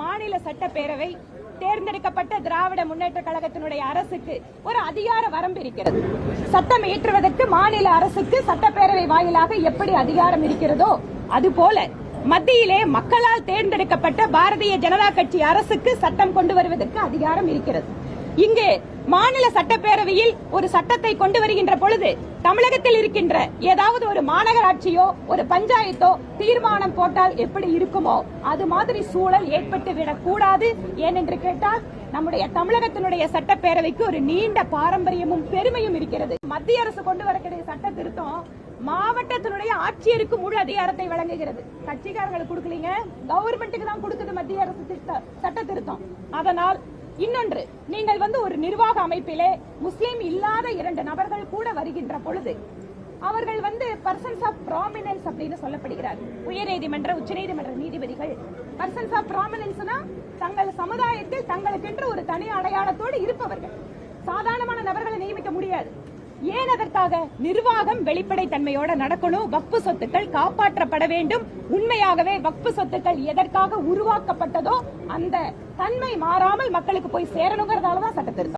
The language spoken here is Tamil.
மாநில சட்டப்பேரவை தேர்ந்தெடுக்கப்பட்ட திராவிட முன்னேற்ற கழகத்தினுடைய அரசுக்கு ஒரு அதிகார வரம்பு இருக்கிறது. சட்டம் இயற்றுவதற்கு மாநில அரசுக்கு சட்டப்பேரவை வாயிலாக எப்படி அதிகாரம் இருக்கிறதோ அதுபோல மத்தியிலே மக்களால் தேர்ந்தெடுக்கப்பட்ட பாரதிய ஜனதா கட்சி அரசுக்கு சட்டம் கொண்டு வருவதற்கு அதிகாரம் இருக்கிறது. இங்கு மாநில சட்டப்பேரவையில் ஒரு சட்டத்தை கொண்டு வருகின்ற பொழுது தமிழகத்தில் இருக்கின்ற ஏதாவது ஒரு மாநகராட்சியோ ஒரு பஞ்சாயத்தோ தீர்மானம் போட்டால் எப்படி இருக்குமோ அது மாதிரி சூழல் ஏற்பட்டு விடக் கூடாது ஏனென்று கேட்டால் நம்முடைய தமிழகத்தினுடைய சட்டப்பேரவைக்கு ஒரு நீண்ட பாரம்பரியமும் பெருமையும் இருக்கிறது. மத்திய அரசு கொண்டு வரக்கூடிய சட்ட திருத்தம் மாவட்டத்தினுடைய ஆட்சியருக்கு முழு அதிகாரத்தை வழங்குகிறது. கட்சிக்காரங்களுக்கு கொடுக்கலீங்க. கவர்மெண்ட்டுக்கு தான் கொடுக்குது மத்திய அரசு திட்ட- சட்ட திருத்தம். அதனால் இன்னொன்று நீங்கள் வந்து ஒரு நிர்வாக அமைப்பிலே முஸ்லீம் இல்லாத இரண்டு நபர்கள் கூட வருகின்ற பொழுது அவர்கள் வந்து பர்சன்ஸ் ஆஃப் ப்ராமினன்ஸ் அப்படின்னு சொல்லப்படுகிறார். உயர்நீதிமன்ற உச்சநீதிமன்ற நீதிபதிகள். பர்சன்ஸ் ஆஃப் ப்ராமினன்ஸ்னா தங்கள் சமுதாயத்தில் தங்களுக்கென்று ஒரு தனி அடையாளத்தோடு இருப்பவர்கள். சாதாரணமான நபர்களை நியமிக்க முடியாது. ஏன் அதற்காக நிர்வாகம் வெளிப்படை தன்மையோட நடக்கணும்? வக்பு சொத்துக்கள் காப்பாற்றப்பட வேண்டும். உண்மையாகவே வக்பு சொத்துக்கள் எதற்காக உருவாக்கப்பட்டதோ அந்த தன்மை மாறாமல் மக்களுக்கு போய் சேரணுங்கிறதாலதான் சட்டத்திருத்தம்